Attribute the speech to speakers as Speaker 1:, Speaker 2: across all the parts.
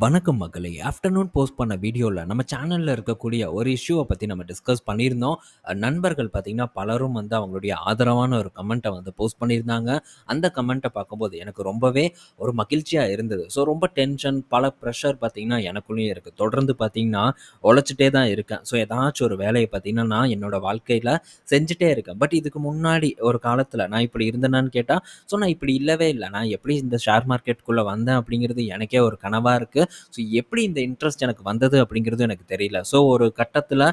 Speaker 1: வணக்கம் மக்களே! Afternoon post பண்ண வீடியோவில் நம்ம சேனலில் இருக்கக்கூடிய ஒரு இஷ்யூவை பற்றி நம்ம டிஸ்கஸ் பண்ணியிருந்தோம். நண்பர்கள் பார்த்தீங்கன்னா, பலரும் வந்து அவங்களுடைய ஆதரவான ஒரு கமெண்ட்டை வந்து போஸ்ட் பண்ணியிருந்தாங்க. அந்த கமெண்ட்டை பார்க்கும்போது எனக்கு ரொம்பவே ஒரு மகிழ்ச்சியாக இருந்தது. ஸோ ரொம்ப டென்ஷன், பல ப்ரெஷர் பார்த்தீங்கன்னா எனக்குள்ளேயும் இருக்குது தொடர்ந்து பார்த்தீங்கன்னா, உழைச்சிட்டே தான் இருக்கேன். ஸோ ஏதாச்சும் ஒரு வேலையை பார்த்தீங்கன்னா, நான் என்னோடய வாழ்க்கையில் செஞ்சுட்டே இருக்கேன். பட் இதுக்கு முன்னாடி ஒரு காலத்தில் நான் இப்படி இருந்தேனான்னு கேட்டால் ஸோ நான் இப்படி இல்லவே இல்லை நான் எப்படி இந்த ஷேர் மார்க்கெட்டுக்குள்ளே வந்தேன் அப்படிங்கிறது எனக்கே ஒரு கனவாக இருக்குது ஸோ எப்படி இந்த இன்ட்ரெஸ்ட் எனக்கு வந்தது அப்படிங்கிறது எனக்கு தெரியல. ஸோ ஒரு கட்டத்தில்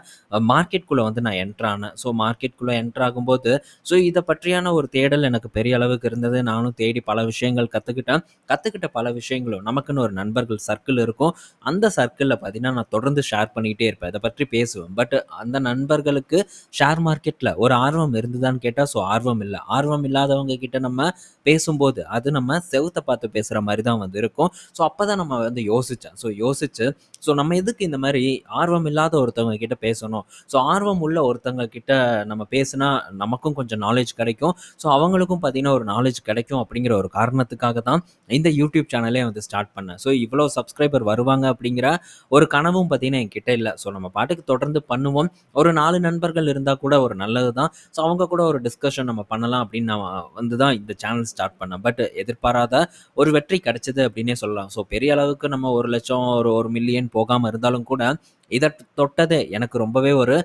Speaker 1: மார்க்கெட்குள்ளே மார்க்கெட்குள்ள வந்து நான் என்ட்ரானேன் ஆனேன். ஸோ மார்க்கெட்குள்ளே என்டர் ஆகும்போது, ஸோ இதை பற்றியான ஒரு தேடல் எனக்கு பெரிய அளவுக்கு இருந்தது. நானும் தேடி பல விஷயங்கள் கத்துக்கிட்டேன். கத்துக்கிட்ட பல விஷயங்களும் நமக்குன்னு ஒரு நண்பர்கள் சர்க்கிள் இருக்கும். அந்த சர்க்கிளில் பார்த்தீங்கன்னா, நான் தொடர்ந்து ஷேர் பண்ணிகிட்டே இருப்பேன். இதை பற்றி பேசுவேன். பட் அந்த நண்பர்களுக்கு ஷேர் மார்க்கெட்டில் ஒரு ஆர்வம் இருந்ததான்னு கேட்டால் ஸோ ஆர்வம் இல்லை ஆர்வம் இல்லாதவங்க கிட்ட நம்ம பேசும்போது, அது நம்ம செவுத்த பார்த்து பேசுகிற மாதிரி தான் வந்து இருக்கும். ஸோ அப்பதான் நம்ம வந்து யோசித்தேன் ஸோ யோசிச்சு, ஸோ நம்ம எதுக்கு இந்த மாதிரி ஆர்வம் இல்லாத ஒருத்தவங்க கிட்ட பேசணும்? ஸோ ஆர்வம் உள்ள ஒருத்தவங்க கிட்ட நம்ம பேசுனா, நமக்கும் கொஞ்சம் நாலேஜ் கிடைக்கும். ஸோ அவங்களுக்கும் பார்த்தீங்கன்னா, ஒரு நாலேஜ் கிடைக்கும் அப்படிங்கிற ஒரு காரணத்துக்காக தான் இந்த யூடியூப் சேனலே வந்து ஸ்டார்ட் பண்ணேன். ஸோ இவ்வளோ சப்ஸ்கிரைபர் வருவாங்க அப்படிங்கிற ஒரு கனவும் பார்த்தீங்கன்னா, என்கிட்ட இல்லை ஸோ நம்ம பாட்டுக்கு தொடர்ந்து பண்ணுவோம். ஒரு நாலு நண்பர்கள் இருந்தால் கூட ஒரு நல்லது தான். ஸோ அவங்க கூட ஒரு டிஸ்கஷன் நம்ம பண்ணலாம் அப்படின்னு நான் வந்து தான் இந்த சேனல் ஸ்டார்ட் பண்ணேன். பட் எதிர்பாராத ஒரு வெற்றி கிடைச்சது அப்படின்னே சொல்லலாம். ஸோ பெரிய அளவுக்கு நம்ம ஒரு லட்சம் ஒரு ஒரு மில்லியன் போகாமல் இருந்தாலும் கூட இதை தொட்டது எனக்கு ரொம்பவே ஒரு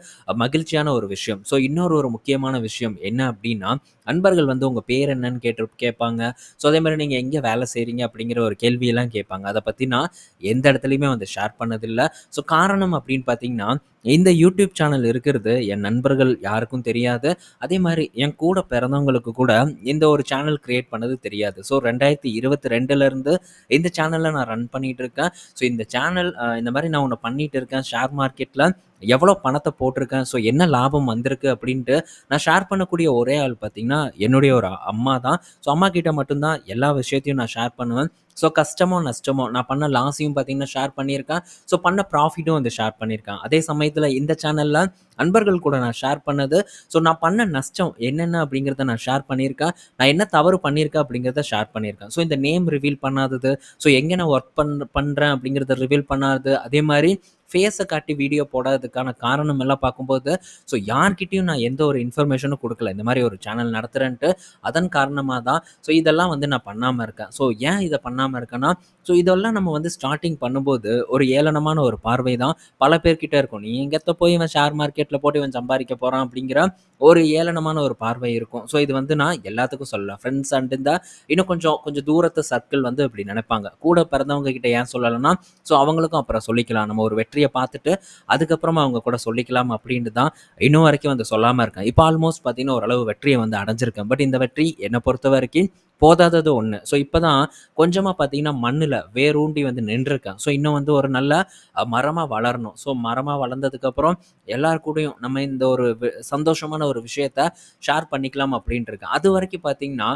Speaker 1: மகிழ்ச்சியான ஒரு விஷயம். ஸோ இன்னொரு ஒரு முக்கியமான விஷயம் என்ன அப்படின்னா, நண்பர்கள் வந்து உங்கள் பேர் என்னன்னு கேட்டு கேட்பாங்க. ஸோ அதே மாதிரி நீங்கள் எங்கே வேலை செய்கிறீங்க அப்படிங்கிற ஒரு கேள்வியெல்லாம் கேட்பாங்க. அதை பற்றி நான் எந்த இடத்துலையுமே வந்து ஷேர் பண்ணதில்லை ஸோ காரணம் அப்படின்னு பார்த்தீங்கன்னா, இந்த யூடியூப் சேனல் இருக்கிறது என் நண்பர்கள் யாருக்கும் தெரியாது. அதே மாதிரி என் கூட பிறந்தவங்களுக்கு கூட இந்த ஒரு சேனல் கிரியேட் பண்ணது தெரியாது. ஸோ 2022லருந்து இந்த சேனலில் நான் ரன் பண்ணிகிட்டு இருக்கேன். ஸோ இந்த சேனல் இந்த மாதிரி நான் ஒன்று பண்ணிகிட்டு இருக்கேன். ஷேர் மார்க்கெட்டில் எவ்வளோ பணத்தை போட்டிருக்கேன். ஸோ என்ன லாபம் வந்திருக்கு அப்படின்ட்டு நான் ஷேர் பண்ணக்கூடிய ஒரே ஆள் பார்த்திங்கன்னா என்னுடைய ஒரு அம்மா தான். ஸோ அம்மா கிட்ட மட்டும் தான் எல்லா விஷயத்தையும் நான் ஷேர் பண்ணுவேன். ஸோ கஷ்டமோ, நஷ்டமோ நான் பண்ண லாஸையும் பார்த்தீங்கன்னா ஷேர் பண்ணியிருக்கேன். ஸோ பண்ண ப்ராஃபிட்டும் வந்து ஷேர் பண்ணியிருக்கேன். அதே சமயத்தில் இந்த சேனலில் அன்பர்கள் கூட நான் ஷேர் பண்ணது, ஸோ நான் பண்ண நஷ்டம் என்னென்ன அப்படிங்கிறத நான் ஷேர் பண்ணியிருக்கேன். நான் என்ன தவறு பண்ணியிருக்கேன் அப்படிங்கிறத ஷேர் பண்ணியிருக்கேன். ஸோ இந்த நேம் ரிவீல் பண்ணாதது, ஸோ எங்கே நான் ஒர்க் பண் பண்ணுறேன் அப்படிங்கிறத ரிவீல் பண்ணாதது, அதே மாதிரி ஃபேஸை காட்டி வீடியோ போடாததுக்கான காரணம் எல்லாம் பார்க்கும்போது, ஸோ யார்கிட்டையும் நான் எந்த ஒரு இன்ஃபர்மேஷனும் கொடுக்கல இந்த மாதிரி ஒரு சேனல் நடத்துகிறேன்ட்டு அதன் காரணமாக தான் ஸோ இதெல்லாம் வந்து நான் பண்ணாமல் இருக்கேன். ஸோ ஏன் இதை பண்ணாமல் இருக்கேன்னா, ஸோ இதெல்லாம் நம்ம வந்து ஸ்டார்டிங் பண்ணும்போது ஒரு ஏளனமான ஒரு பார்வை தான் பல பேர்கிட்ட இருக்கும். "நீ எங்கத்த போய் இவன் ஷேர் மார்க்கெட்டில் போட்டு இவன் சம்பாதிக்க போகிறான் அப்படிங்கிற ஒரு ஏளனமான ஒரு பார்வை இருக்கும். ஸோ இது வந்து நான் எல்லாத்துக்கும் சொல்லலாம் ஃப்ரெண்ட்ஸ் அண்ட் இந்த இன்னும் கொஞ்சம் கொஞ்சம் தூரத்து சர்க்கிள் வந்து இப்படி நினைப்பாங்க கூட பிறந்தவங்க கிட்ட ஏன் சொல்லலைன்னா ஸோ அவங்களுக்கும் அப்புறம் சொல்லிக்கலாம். நம்ம ஒரு வெற்றி ஹிஸ்ட்ரியை பார்த்துட்டு, அதுக்கப்புறமா அவங்க கூட சொல்லிக்கலாம் அப்படின்ட்டு தான் இன்னும் வரைக்கும் வந்து சொல்லாமல் இருக்கேன். இப்போ ஆல்மோஸ்ட் பார்த்தீங்கன்னா, ஓரளவு வெற்றியை வந்து அடைஞ்சிருக்கேன். பட் இந்த வெற்றி என்னை பொறுத்த வரைக்கும் போதாதது ஒன்று ஸோ இப்போ தான் கொஞ்சமாக பார்த்தீங்கன்னா, மண்ணில் வேரூண்டி வந்து நின்றுருக்கேன். ஸோ இன்னும் வந்து ஒரு நல்ல மரமாக வளரணும். ஸோ மரமாக வளர்ந்ததுக்கப்புறம் எல்லார் கூடயும் நம்ம இந்த ஒரு சந்தோஷமான ஒரு விஷயத்த ஷேர் பண்ணிக்கலாம் அப்படின்ட்டு இருக்கேன். அதுவரைக்கும் பார்த்தீங்கன்னா,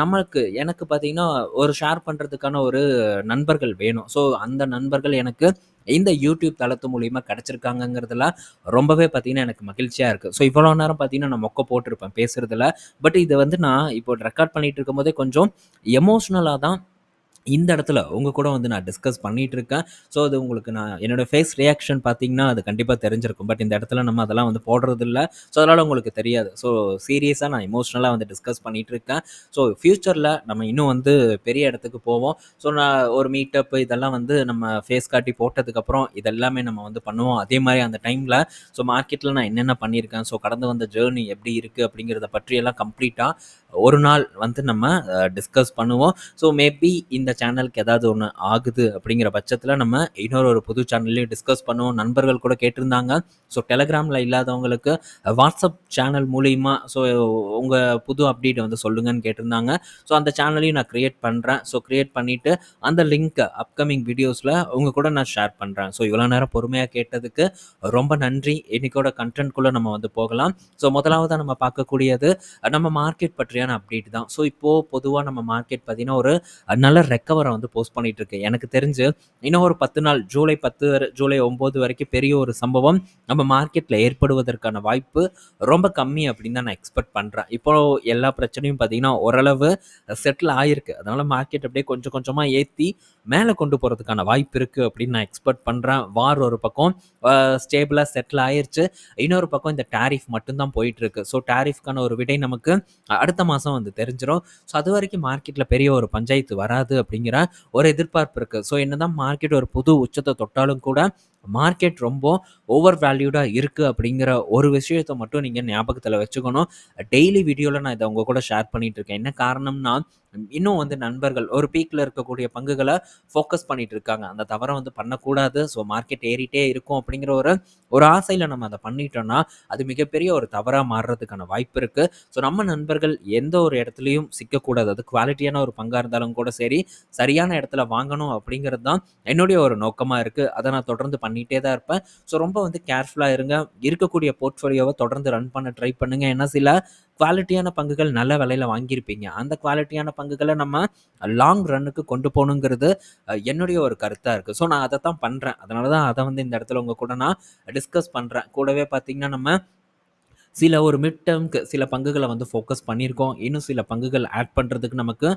Speaker 1: நம்மளுக்கு எனக்கு பார்த்தீங்கன்னா, ஒரு ஷேர் பண்ணுறதுக்கான ஒரு நண்பர்கள் வேணும். ஸோ அந்த நண்பர்கள் எனக்கு இந்த யூடியூப் தளத்து மூலியமாக கிடைச்சிருக்காங்கங்கிறதுல ரொம்பவே பார்த்தீங்கன்னா, எனக்கு மகிழ்ச்சியாக இருக்குது ஸோ இவ்வளோ நேரம் பார்த்தீங்கன்னா, நான் மொக்க போட்டிருப்பேன் பேசுகிறதுல பட் இதை வந்து நான் இப்போ ரெக்கார்ட் பண்ணிட்டு இருக்கும்போதே கொஞ்சம் எமோஷ்னலாக தான் இந்த இடத்துல உங்கள் கூட வந்து நான் டிஸ்கஸ் பண்ணிகிட்டு இருக்கேன். ஸோ அது உங்களுக்கு நான் என்னோட ஃபேஸ் ரியாக்ஷன் பார்த்தீங்கன்னா, அது கண்டிப்பாக தெரிஞ்சிருக்கும். பட் இந்த இடத்துல நம்ம அதெல்லாம் வந்து போடுறதில்ல. ஸோ அதனால் உங்களுக்கு தெரியாது. ஸோ சீரியஸாக நான் எமோஷ்னலாக வந்து டிஸ்கஸ் பண்ணிகிட்டு இருக்கேன். ஸோ ஃப்யூச்சரில் நம்ம இன்னும் வந்து பெரிய இடத்துக்கு போவோம். ஸோ நான் ஒரு மீட்டப் இதெல்லாம் வந்து நம்ம ஃபேஸ் காட்டி போட்டதுக்கப்புறம் இதெல்லாமே நம்ம வந்து பண்ணுவோம். அதே மாதிரி அந்த டைமில் ஸோ மார்க்கெட்டில் நான் என்னென்ன பண்ணியிருக்கேன், ஸோ கடந்து வந்த ஜேர்னி எப்படி இருக்குது அப்படிங்கிறத பற்றியெல்லாம் கம்ப்ளீட்டாக ஒரு நாள் வந்து நம்ம டிஸ்கஸ் பண்ணுவோம். ஸோ மேபி இந்த சேனலுக்கு ஏதாவது ஒன்று ஆகுது அப்படிங்கிற பட்சத்தில் நம்ம இன்னொரு ஒரு புது சேனல்லையும் டிஸ்கஸ் பண்ணுவோம். நண்பர்கள் கூட கேட்டிருந்தாங்க. ஸோ டெலகிராமில் இல்லாதவங்களுக்கு வாட்ஸ்அப் சேனல் மூலிமா ஸோ உங்கள் புது அப்டேட் வந்து சொல்லுங்கன்னு கேட்டிருந்தாங்க. ஸோ அந்த சேனலையும் நான் க்ரியேட் பண்ணுறேன் ஸோ க்ரியேட் பண்ணிவிட்டு அந்த லிங்க்கை அப்கமிங் வீடியோஸில் உங்கள் கூட நான் ஷேர் பண்ணுறேன் ஸோ இவ்வளோ நேரம் பொறுமையாக கேட்டதுக்கு ரொம்ப நன்றி. இன்றைக்கோட கண்டென்ட்குள்ளே நம்ம வந்து போகலாம். ஸோ முதலாவதாக நம்ம பார்க்கக்கூடியது நம்ம மார்க்கெட் பற்றி மாதிரியான அப்டேட் தான். ஸோ இப்போ பொதுவாக நம்ம மார்க்கெட் பார்த்தீங்கன்னா, ஒரு நல்ல ரெக்கவரை வந்து போஸ்ட் பண்ணிட்டு இருக்கு எனக்கு தெரிஞ்சு இன்னும் ஒரு பத்து நாள் ஜூலை பத்து ஜூலை ஒம்பது வரைக்கும் பெரிய ஒரு சம்பவம் நம்ம மார்க்கெட்டில் ஏற்படுவதற்கான வாய்ப்பு ரொம்ப கம்மி அப்படின்னு தான் நான் எக்ஸ்பெக்ட் பண்ணுறேன் இப்போ எல்லா பிரச்சனையும் பார்த்தீங்கன்னா ஓரளவு செட்டில் ஆகிருக்கு அதனால் மார்க்கெட் அப்படியே கொஞ்சம் கொஞ்சமாக ஏற்றி மேலே கொண்டு போகிறதுக்கான வாய்ப்பு இருக்குது அப்படின்னு நான் எக்ஸ்பெக்ட் பண்ணுறேன் வார் ஒரு பக்கம் ஸ்டேபிளாக செட்டில் ஆயிடுச்சு இன்னொரு பக்கம் இந்த டேரிஃப் மட்டும்தான் போயிட்டுருக்கு. ஸோ டேரிஃப்கான ஒரு விடை நமக்கு அடுத்த மாதம் வந்து தெரிஞ்சிடும் ஸோ அது வரைக்கும் மார்க்கெட்டில் பெரிய ஒரு பஞ்சாயத்து வராது அப்படிங்கிற ஒரு எதிர்பார்ப்பு இருக்குது ஸோ என்னதான் மார்க்கெட் ஒரு புது உச்சத்தை தொட்டாலும் கூட மார்க்கெட் ரொம்ப ஓவர் வேல்யூடாக இருக்குது அப்படிங்கிற ஒரு விஷயத்தை மட்டும் நீங்கள் ஞாபகத்தில் வச்சுக்கணும். டெய்லி வீடியோவில் நான் இதை உங்கள் கூட ஷேர் பண்ணிகிட்டு இருக்கேன். என்ன காரணம்னா இன்னும் வந்து நண்பர்கள் ஒரு பீக்கில் இருக்கக்கூடிய பங்குகளை ஃபோக்கஸ் பண்ணிட்டு இருக்காங்க. அந்த தவறை வந்து பண்ணக்கூடாது. ஸோ மார்க்கெட் ஏறிட்டே இருக்கும் அப்படிங்கிற ஒரு ஒரு ஆசையில் நம்ம அதை பண்ணிட்டோம்னா அது மிகப்பெரிய ஒரு தவறாக மாறுறதுக்கான வாய்ப்பு இருக்குது ஸோ நம்ம நண்பர்கள் எந்த ஒரு இடத்துலையும் சிக்கக்கூடாது. அது குவாலிட்டியான ஒரு பங்காக இருந்தாலும் கூட சரி சரியான இடத்துல வாங்கணும் அப்படிங்கிறது தான் என்னுடைய ஒரு நோக்கமாக இருக்குது அதை நான் தொடர்ந்து பண்ணிகிட்டே தான் இருப்பேன். ஸோ ரொம்ப வந்து கேர்ஃபுல்லாக இருங்க. இருக்கக்கூடிய போர்ட்ஃபோலியோவை தொடர்ந்து ரன் பண்ண ட்ரை பண்ணுங்கள் ஏன்னா சில குவாலிட்டியான பங்குகள் நல்ல விலையில் வாங்கியிருப்பீங்க. அந்த குவாலிட்டியான பங்குகளை நம்ம லாங் ரன்னுக்கு கொண்டு போகணுங்கிறது என்னுடைய ஒரு கருத்தாக இருக்குது ஸோ நான் அதை தான் பண்ணுறேன் அதனால தான் அதை வந்து இந்த இடத்துல உங்கள் கூட நான் டிஸ்கஸ் பண்ணுறேன் கூடவே பார்த்திங்கன்னா நம்ம சில ஒரு மிட் டேர்ம்க்கு சில பங்குகளை வந்து ஃபோக்கஸ் பண்ணியிருக்கோம். இன்னும் சில பங்குகள் ஆட் பண்ணுறதுக்கு நமக்கு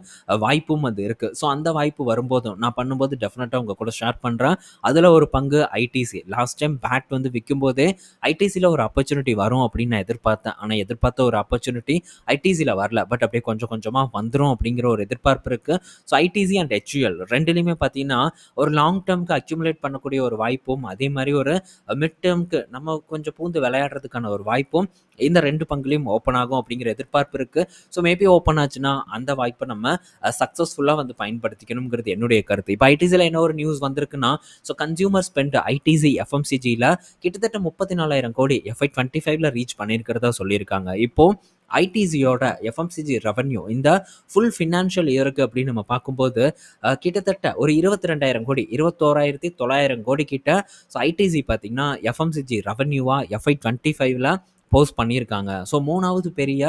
Speaker 1: வாய்ப்பும் அது இருக்குது ஸோ அந்த வாய்ப்பு வரும்போதும் நான் பண்ணும்போது டெஃபினட்டாக உங்கள் கூட ஷேர் பண்ணுறேன் அதில் ஒரு பங்கு ஐடிசி லாஸ்ட் டைம் பேட் வந்து விற்கும் போதே ஐடிசியில் ஒரு ஆப்பர்ச்சுனிட்டி வரும் அப்படின்னு நான் எதிர்பார்த்தேன். ஆனால் எதிர்பார்த்த ஒரு ஆப்பர்ச்சுனிட்டி ஐடிசியில் வரல. பட் அப்படியே கொஞ்சம் கொஞ்சமாக வந்துடும் அப்படிங்கிற ஒரு எதிர்பார்ப்பு இருக்குது ஸோ ஐடிசி அண்ட் ஹெச்யூஎல் ரெண்டுலேயுமே பார்த்தீங்கன்னா ஒரு லாங் டேர்ம்க்கு அக்யூமுலேட் பண்ணக்கூடிய ஒரு வாய்ப்பும் அதே மாதிரி ஒரு மிட் டேர்ம்க்கு நம்ம கொஞ்சம் பூந்து விளையாடுறதுக்கான ஒரு வாய்ப்பும் இந்த ரெண்டு பங்குலையும் ஓப்பன் ஆகும் அப்படிங்கிற எதிர்பார்ப்பு இருக்குது ஸோ மேபி ஓப்பன் ஆச்சுன்னா அந்த வாய்ப்பை நம்ம சக்ஸஸ்ஃபுல்லாக வந்து பயன்படுத்திக்கணுங்கிறது என்னுடைய கருத்து. இப்போ ஐடிசியில் என்ன ஒரு நியூஸ் வந்திருக்குன்னா ஸோ கன்சியூமர் ஸ்பெண்ட் ஐடிசி எஃப்எம்சிஜியில் கிட்டத்தட்ட முப்பத்தி நாலாயிரம் கோடி எஃப்ஐ டுவெண்ட்டி ஃபைவ்ல ரீச் பண்ணியிருக்கிறதா சொல்லியிருக்காங்க. இப்போது ஐடிசியோட எஃப்எம்சிஜி ரெவன்யூ இந்த ஃபுல் ஃபினான்ஷியல் இயருக்கு அப்படின்னு நம்ம பார்க்கும்போது கிட்டத்தட்ட ஒரு இருபத்தி ரெண்டாயிரம் கோடி இருபத்தோராயிரத்தி தொள்ளாயிரம் கோடி கிட்ட ஸோ ஐடிசி பார்த்தீங்கன்னா எஃப்எம்சிஜி ரெவன்யூவாக எஃப்ஐ டுவெண்ட்டி ஃபைவ்ல போஸ்ட் பண்ணியிருக்காங்க. ஸோ மூணாவது பெரிய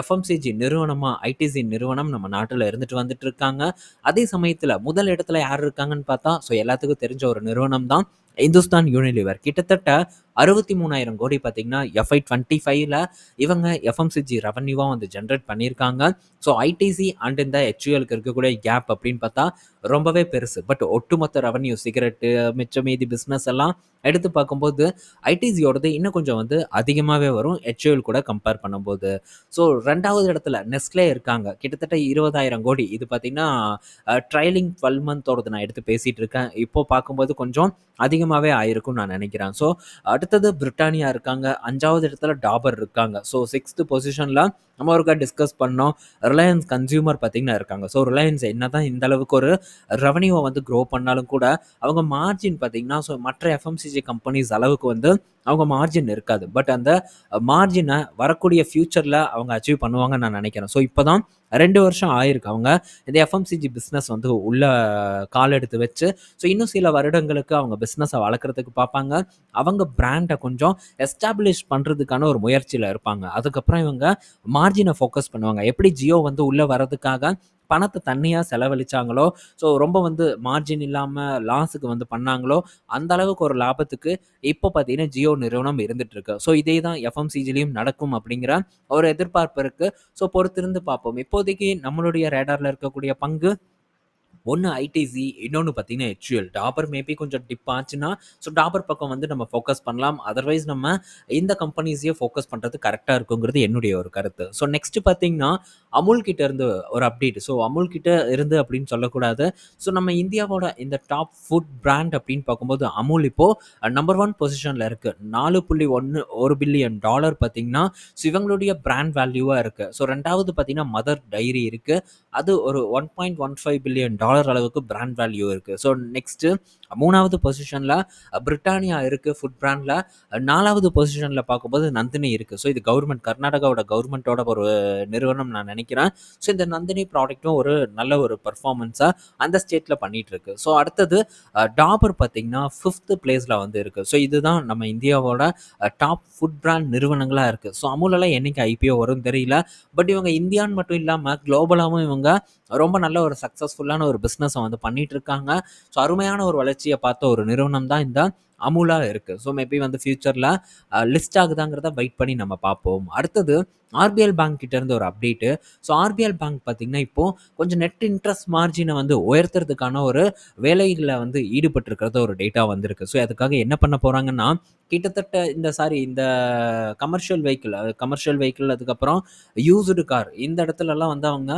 Speaker 1: எஃப்எம்சிஜி நிறுவனமாக ஐடிசி நிறுவனம் நம்ம நாட்டில் இருந்துட்டு வந்துட்டு இருக்காங்க. அதே சமயத்தில் முதல் இடத்துல யார் இருக்காங்கன்னு பார்த்தா ஸோ எல்லாத்துக்கும் தெரிஞ்ச ஒரு நிறுவனம் தான் இந்துஸ்தான் யூனிலிவர். கிட்டத்தட்ட அறுபத்தி மூணாயிரம் கோடி பார்த்தீங்கன்னா எஃப்ஐ டுவெண்ட்டி ஃபைவ்ல இவங்க எஃப்எம்சிஜி ரெவன்யூவாக வந்து ஜென்ரேட் பண்ணியிருக்காங்க. ஸோ ஐடிசி அண்ட் இந்த ஹெச்யூஎலுக்கு இருக்கக்கூடிய கேப் அப்படின்னு பார்த்தா ரொம்பவே பெருசு. பட் ஒட்டுமொத்த ரெவன்யூ சிகரெட்டு மிச்ச மீதி பிஸ்னஸ் எல்லாம் எடுத்து பார்க்கும்போது ஐடிசியோடது இன்னும் கொஞ்சம் வந்து அதிகமாகவே வரும். ஹெச்யூஎல் கூட கம்பேர் பண்ணும்போது. ஸோ ரெண்டாவது இடத்துல நெஸ்ட்லே இருக்காங்க. கிட்டத்தட்ட இருபதாயிரம் கோடி. இது பார்த்தீங்கன்னா ட்ரைலிங் டுவெல் மந்தோடது நான் எடுத்து பேசிகிட்டு இருக்கேன். இப்போ பார்க்கும்போது கொஞ்சம் அதிகமாகவே ஆயிருக்கும்னு நான் நினைக்கிறேன். ஸோ அடுத்தது பிரிட்டானியா இருக்காங்க. அஞ்சாவது இடத்துல டாபர் இருக்காங்க. ஸோ சிக்ஸ்த்து பொசிஷனில் நம்ம ஒருக்கா டிஸ்கஸ் பண்ணோம். ரிலையன்ஸ் கன்சியூமர் பார்த்திங்கன்னா இருக்காங்க. ஸோ ரிலையன்ஸ் என்ன தான் இந்த அளவுக்கு ஒரு ரெவன்யூவை வந்து க்ரோ பண்ணாலும் கூட அவங்க மார்ஜின் பார்த்திங்கன்னா ஸோ மற்ற எஃப்எம்சிஜி கம்பெனிஸ் அளவுக்கு வந்து அவங்க மார்ஜின் இருக்காது. பட் அந்த மார்ஜினை வரக்கூடிய ஃப்யூச்சரில் அவங்க அச்சீவ் பண்ணுவாங்கன்னு நான் நினைக்கிறேன். ஸோ இப்போ தான் ரெண்டு வருஷம் ஆயிருக்கு. அவங்க இந்த எஃப்எம்சிஜி பிஸ்னஸ் வந்து உள்ள கால் எடுத்து வச்சு ஸோ இன்னும் சில வருடங்களுக்கு அவங்க பிஸ்னஸை வளர்க்குறதுக்கு பார்ப்பாங்க. அவங்க பிராண்டை கொஞ்சம் எஸ்டாப்ளிஷ் பண்ணுறதுக்கான ஒரு முயற்சியில் இருப்பாங்க. அதுக்கப்புறம் இவங்க மார்ஜினை ஃபோக்கஸ் பண்ணுவாங்க. எப்படி ஜியோ வந்து உள்ளே வர்றதுக்காக பணத்தை தண்ணியாக செலவழிச்சாங்களோ ஸோ ரொம்ப வந்து மார்ஜின் இல்லாமல் லாஸுக்கு வந்து பண்ணாங்களோ அந்த அளவுக்கு ஒரு லாபத்துக்கு இப்போ பார்த்தீங்கன்னா ஜியோ நிறுவனம் இருந்துட்டு இருக்கு ஸோ இதே தான் எஃப்எம்சிஜிலையும் நடக்கும் அப்படிங்கிற ஒரு எதிர்பார்ப்பு இருக்குது ஸோ பொறுத்திருந்து பார்ப்போம். இப்போதைக்கு நம்மளுடைய ரேடாரில் இருக்கக்கூடிய பங்கு ஒன்று ஐடிசி இன்னொன்று பார்த்தீங்கன்னா ஹெச்யூஎல் டாபர் மேபி கொஞ்சம் டிப் ஆச்சுன்னா ஸோ டாபர் பக்கம் வந்து நம்ம ஃபோக்கஸ் பண்ணலாம். அதர்வைஸ் நம்ம இந்த கம்பெனிஸையே ஃபோக்கஸ் பண்ணுறது கரெக்டாக இருக்குங்கிறது என்னுடைய ஒரு கருத்து. ஸோ நெக்ஸ்ட் பார்த்தீங்கன்னா அமுல் கிட்ட இருந்து ஒரு அப்டேட் ஸோ அமுல் கிட்ட இருந்து அப்படின்னு சொல்லக்கூடாது. ஸோ நம்ம இந்தியாவோட இந்த டாப் ஃபுட் பிராண்ட் அப்படின்னு பார்க்கும்போது அமுல் இப்போது நம்பர் ஒன் பொசிஷனில் இருக்குது நாலு புள்ளி ஒன்று ஒரு பில்லியன் டாலர் பார்த்தீங்கன்னா ஸோ இவங்களுடைய பிராண்ட் வேல்யூவாக இருக்குது ஸோ ரெண்டாவது பார்த்தீங்கன்னா மதர் டைரி இருக்குது அது ஒரு one point one five billion dollar அளவுக்கு பிராண்ட் வேல்யூ இருக்குது ஸோ நெக்ஸ்ட்டு மூணாவது பொசிஷனில் பிரிட்டானியா இருக்குது ஃபுட் பிராண்டில் நாலாவது பொசிஷனில் பார்க்கும்போது நந்தினி இருக்குது ஸோ இது கவர்மெண்ட் கர்நாடகாவோட கவர்மெண்ட்டோட ஒரு நிறுவனம் நான் நினைக்கிறேன். ஸோ இந்த நந்தினி ப்ராடக்ட்டும் ஒரு நல்ல ஒரு பர்ஃபார்மன்ஸாக அந்த ஸ்டேட்டில் பண்ணிகிட்ருக்கு ஸோ அடுத்தது டாபர் பார்த்திங்கன்னா ஃபிஃப்த்து பிளேஸில் வந்து இருக்குது ஸோ இதுதான் நம்ம இந்தியாவோட டாப் ஃபுட் பிராண்ட் நிறுவனங்களாக இருக்குது ஸோ அமுலெல்லாம் என்றைக்கு ஐபிஓ வரும் தெரியல. பட் இவங்க இந்தியான்னு மட்டும் இல்லாமல் குளோபலாகவும் இவங்க ரொம்ப நல்ல ஒரு சக்ஸஸ்ஃபுல்லான ஒரு ஒரு பிஸ்னஸை வந்து பண்ணிட்டு இருக்காங்க ஸோ அருமையான ஒரு வளர்ச்சியை பார்த்த ஒரு நிறுவனம் தான் இந்த அமுலா இருக்குது ஸோ மேபி வந்து ஃப்யூச்சரில் லிஸ்ட் ஆகுதாங்கிறத வெயிட் பண்ணி நம்ம பார்ப்போம். அடுத்தது ஆர்பிஎல் பேங்க் கிட்டேருந்து ஒரு அப்டேட்டு ஸோ ஆர்பிஎல் பேங்க் பார்த்தீங்கன்னா இப்போது கொஞ்சம் நெட் இன்ட்ரெஸ்ட் மார்ஜினை வந்து உயர்த்துறதுக்கான ஒரு வேலைகளை வந்து ஈடுபட்டிருக்கிறத ஒரு டேட்டா வந்திருக்கு. ஸோ அதுக்காக என்ன பண்ண போகிறாங்கன்னா கிட்டத்தட்ட இந்த சாரி இந்த கமர்ஷியல் வெஹிக்கிள் கமர்ஷியல் வெஹிக்கிள் அதுக்கப்புறம் யூஸ்டு கார் இந்த இடத்துலலாம் வந்து அவங்க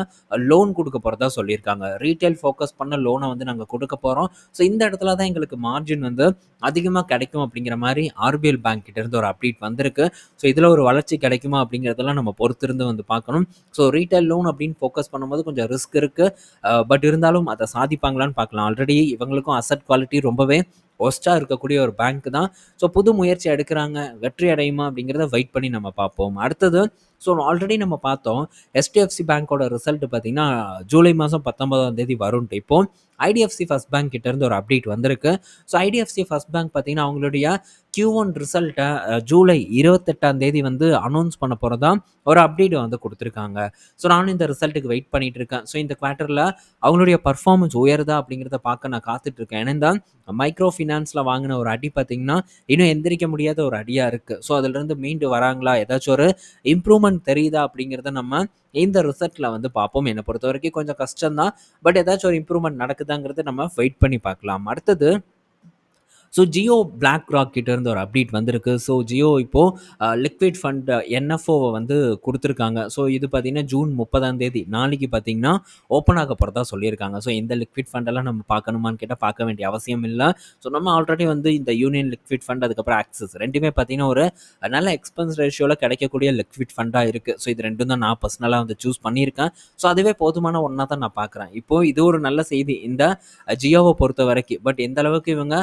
Speaker 1: லோன் கொடுக்க போகிறதா சொல்லியிருக்காங்க. ரீட்டைல் ஃபோக்கஸ் பண்ண லோனை வந்து நாங்கள் கொடுக்க போகிறோம் ஸோ இந்த இடத்துல தான் எங்களுக்கு மார்ஜின் வந்து அதிகமாக கிடைக்கும் அப்படிங்கிற மாதிரி ஆர்பிஎல் பேங்க் கிட்டேருந்து ஒரு அப்டேட் வந்திருக்கு. ஸோ இதில் ஒரு வளர்ச்சி கிடைக்குமா அப்படிங்கிறதெல்லாம் நம்ம பொறுத்திருந்து வந்து பார்க்கணும். ஸோ ரீட்டைல் லோன் அப்படின்னு ஃபோக்கஸ் பண்ணும்போது கொஞ்சம் ரிஸ்க் இருக்குது பட் இருந்தாலும் அதை சாதிப்பாங்களான்னு பார்க்கலாம். ஆல்ரெடி இவங்களுக்கும் அசட் குவாலிட்டி ரொம்பவே ஒஸ்ட்டாக இருக்கக்கூடிய ஒரு பேங்க் தான். ஸோ புது முயற்சி எடுக்கிறாங்க. வெற்றி அடையுமா அப்படிங்கிறத வெயிட் பண்ணி நம்ம பார்ப்போம். அடுத்தது ஸோ ஆல்ரெடி நம்ம பார்த்தோம். எஸ்டிஎஃப்சி பேங்க்கோட ரிசல்ட் பார்த்திங்கன்னா ஜூலை மாதம் பத்தொன்பதாம் தேதி வரும்ட்டு. இப்போது ஐடிஎஃப்சி ஃபஸ்ட் பேங்க் கிட்டேருந்து ஒரு அப்டேட் வந்திருக்கு. ஸோ ஐடிஎஃப்சி ஃபஸ்ட் பேங்க் பார்த்தீங்கன்னா அவங்களுடைய கியூ ஒன் ரிசல்ட்டை ஜூலை இருபத்தெட்டாம் தேதி வந்து அனௌன்ஸ் பண்ண போகிறதா ஒரு அப்டேட் வந்து கொடுத்துருக்காங்க. ஸோ நானும் இந்த ரிசல்ட்டுக்கு வெயிட் பண்ணிட்டு இருக்கேன். ஸோ இந்த குவார்ட்டரில் அவங்களுடைய பர்ஃபார்மன்ஸ் உயருதா அப்படிங்கிறத பார்க்க நான் காத்துட்ருக்கேன் ஏன்னா மைக்ரோ ஃபினான்ஸில் வாங்கின ஒரு அடி பார்த்திங்கன்னா இன்னும் எந்திரிக்க முடியாத ஒரு அடியாக இருக்குது ஸோ அதிலிருந்து மீண்டு வராங்களா? ஏதாச்சும் ஒரு இம்ப்ரூவ்மெண்ட் தெரியுதா அப்படிங்கிறத நம்ம இந்த ரிசல்ட்டில் வந்து பார்ப்போம். என்னை பொறுத்த வரைக்கும் கொஞ்சம் கஷ்டம் தான் பட் ஏதாச்சும் ஒரு இம்ப்ரூவ்மெண்ட் வருதாங்கிறத நம்ம வெயிட் பண்ணி பார்க்கலாம். அடுத்தது ஸோ ஜியோ பிளாக் ராக் கிட்ட இருந்து ஒரு அப்டேட் வந்திருக்கு. ஸோ ஜியோ இப்போது லிக்விட் ஃபண்ட் என்எஃப்ஓவை வந்து கொடுத்துருக்காங்க. ஸோ இது பார்த்திங்கன்னா ஜூன் முப்பதாம் தேதி. நாளைக்கு பார்த்திங்கன்னா ஓப்பன் ஆக போகிறதா சொல்லியிருக்காங்க. ஸோ இந்த லிக்விட் ஃபண்டெல்லாம் நம்ம பார்க்கணுமான்னு கேட்டால் பார்க்க வேண்டிய அவசியம் இல்லை. ஸோ நம்ம ஆல்ரெடி வந்து இந்த யூனியன் லிக்விட் ஃபண்ட் அதுக்கப்புறம் ஆக்சஸ் ரெண்டுமே பார்த்திங்கன்னா ஒரு நல்ல எக்ஸ்பென்ஸ் ரேஷியோவில் கிடைக்கக்கூடிய லிக்விட் ஃபண்டாக இருக்குது ஸோ இது ரெண்டும் தான் நான் பர்சனலாக வந்து சூஸ் பண்ணியிருக்கேன். ஸோ அதுவே போதுமான ஒன்றா தான் நான் பார்க்குறேன். இப்போது இது ஒரு நல்ல செய்தி. இந்த ஜியோவை பொறுத்த வரைக்கும் பட் எந்த அளவுக்கு இவங்க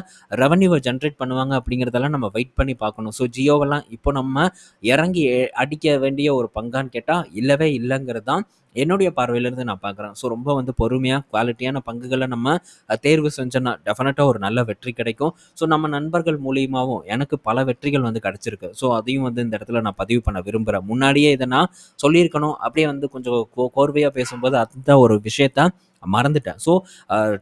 Speaker 1: ரெவன்யூ ரெவன்யூவை ஜென்ரேட் பண்ணுவாங்க அப்படிங்கிறதெல்லாம் நம்ம வெயிட் பண்ணி பார்க்கணும். ஸோ ஜியோவெல்லாம் இப்போ நம்ம இறங்கி அடிக்க வேண்டிய ஒரு பங்கான்னு கேட்டால் இல்லவே இல்லைங்கிறது தான் என்னுடைய பார்வையிலேருந்து நான் பார்க்குறேன். ஸோ ரொம்ப வந்து பொறுமையாக குவாலிட்டியான பங்குகளை நம்ம தேர்வு செஞ்சோன்னா டெஃபினட்டாக ஒரு நல்ல வெற்றி கிடைக்கும். ஸோ நம்ம நண்பர்கள் மூலியமாகவும் எனக்கு பல வெற்றிகள் வந்து கிடச்சிருக்கு. ஸோ அதையும் வந்து இந்த இடத்துல நான் பதிவு பண்ண விரும்புகிறேன் முன்னாடியே இதை நான் சொல்லியிருக்கணும். அப்படியே வந்து கொஞ்சம் கோ கோர்வையாக பேசும்போது அந்த ஒரு விஷயத்த மறந்துட்டேன். ஸோ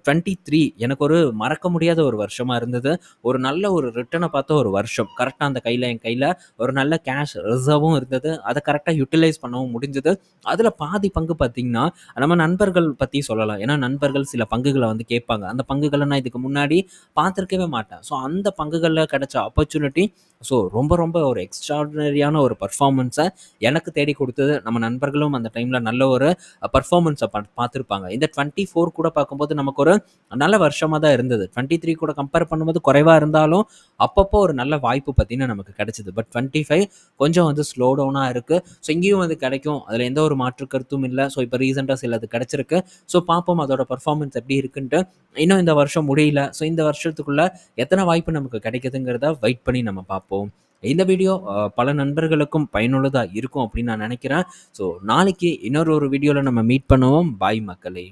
Speaker 1: டுவெண்ட்டி த்ரீ எனக்கு ஒரு மறக்க முடியாத ஒரு வருஷமாக இருந்தது. ஒரு நல்ல ஒரு ரிட்டனை பார்த்த ஒரு வருஷம். கரெக்டாக அந்த கையில் என் கையில் ஒரு நல்ல கேஷ் ரிசர்வும் இருந்தது. அதை கரெக்டாக யூட்டிலைஸ் பண்ணவும் முடிஞ்சது. அதில் பாதி பங்கு பார்த்திங்கன்னா நம்ம நண்பர்கள் பற்றி சொல்லலாம். ஏன்னா நண்பர்கள் சில பங்குகளை வந்து கேட்பாங்க. அந்த பங்குகளை நான் இதுக்கு முன்னாடி பார்த்துருக்கவே மாட்டேன். ஸோ அந்த பங்குகளில் கிடைச்ச ஆப்பர்ச்சுனிட்டி ஸோ ரொம்ப ரொம்ப ஒரு எக்ஸ்ட்ராடினரியான ஒரு பர்ஃபார்மன்ஸை எனக்கு தேடி கொடுத்தது நம்ம நண்பர்களும் அந்த டைமில் நல்ல ஒரு பர்ஃபார்மன்ஸை பார்த்துருப்பாங்க. இந்த டுவெண்ட்டி ஃபோர் கூட பார்க்கும்போது நமக்கு ஒரு நல்ல வருஷமாக தான் இருந்தது. டுவெண்ட்டி த்ரீ கூட கம்பேர் பண்ணும்போது குறைவாக இருந்தாலும் அப்பப்போ ஒரு நல்ல வாய்ப்பு பார்த்தீங்கன்னா நமக்கு கிடைச்சிது. பட் டுவெண்ட்டி ஃபைவ் கொஞ்சம் வந்து ஸ்லோ டவுனாக இருக்குது ஸோ இங்கேயும் வந்து கிடைக்கும். அதில் எந்த ஒரு மாற்று கருத்தும் இல்லை. ஸோ இப்போ ரீசெண்டாக சில அது கிடச்சிருக்கு. ஸோ பார்ப்போம் அதோட பர்ஃபார்மன்ஸ் எப்படி இருக்குன்ட்டு. இன்னும் இந்த வருஷம் முடியல. ஸோ இந்த வருஷத்துக்குள்ளே எத்தனை வாய்ப்பு நமக்கு கிடைக்குதுங்கிறத வெயிட் பண்ணி நம்ம பார்ப்போம். பார்ப்போம். இந்த வீடியோ பல நண்பர்களுக்கும் பயனுள்ளதாக இருக்கும் அப்படின்னு நான் நினைக்கிறேன். ஸோ நாளைக்கு இன்னொரு ஒரு வீடியோவில் நம்ம மீட் பண்ணுவோம். பாய் மக்களே.